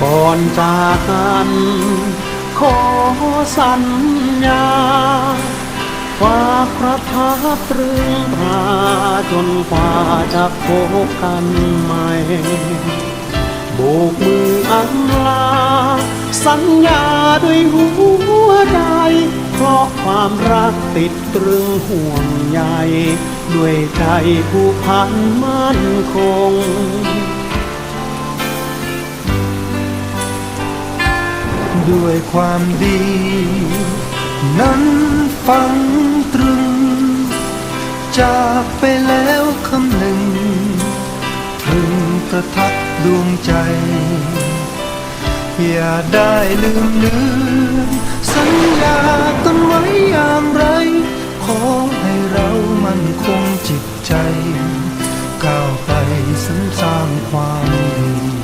ก่อนจากกัน ขอสัญญาฝากพระพักตรึงตราจนกว่าจะพบกันใหม่โบกมืออันลา สัญญาด้วยหัวใจ เพราะความรักติดตรึงห่วงใยด้วยใจผู้พันมั่นคง ด้วยความดี นั้นฟังตรึง จากไปแล้วคำหนึ่งถึงประทับดวงใจ อย่าได้ลืมเลือนสัญญากันไว้อย่างไร ขอให้เรามันคงจิตใจ ก้าวไปสรรสร้างความดี